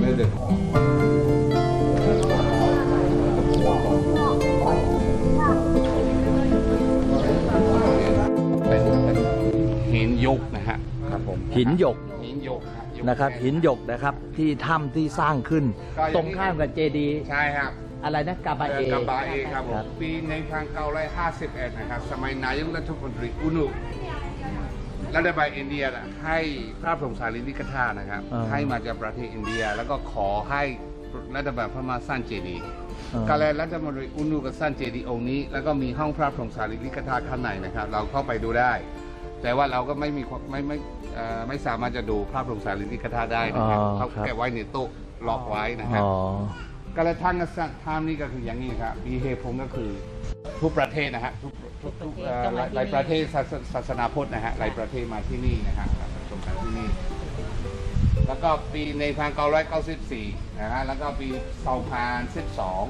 เลยเด็กเป็นเป็นหินยุกนะฮะครับผมหินหยกหินยุกฮยุกนะครับ หินหยกนะครับที่ถ้ำที่สร้างขึ้นก็อย่างนี้ตรงข้ามกับเจดีย์ใช่ครับ อะไรนะกาบาเอ กับบาเอครับผครัมบ ปีในพันเก้าร้อยห้าสิบเอ็ดนะครับ สมัยนายกรัฐมนตรีอุนุ รัฐบาลอินเดียน่ะให้พระบรมสารีริกธาตุนะครับให้มาจากประเทศอินเดีย แล้วก็ขอให้รัฐบาลพม่าสร้างเจดีย์อ่าก็เลยรัฐมนตรีอุนุก็สร้างเจดีย์องค์นี้ แล้วก็มีห้องพระบรมสารีริกธาตุข้างในนะครับ เราเข้าไปดูได้ แต่ว่าเราก็ไม่มีความไม่ไม่เอ่อไม่สามารถจะดูพระบรมสารีริกธาตุได้นะครับอ๋อเขาครับเก็บไว้ในโต๊ะล็อกไว้นะครับ อ๋อก็เลยทางกษัตริย์ทำนี่ก็คืออย่างนี้ครับมีเหตุผลก็คือ ทุกประเทศนะฮะทุกทุกทุกหลายประเทศศาสนาพุทธนะฮะหลายประเทศมาที่นี่นะฮะมาชมกันที่นี่ แล้วก็ปีในพันเก้าร้อยเก้าสิบสี่นะฮะแล้วก็ปีสองพันสิบสอง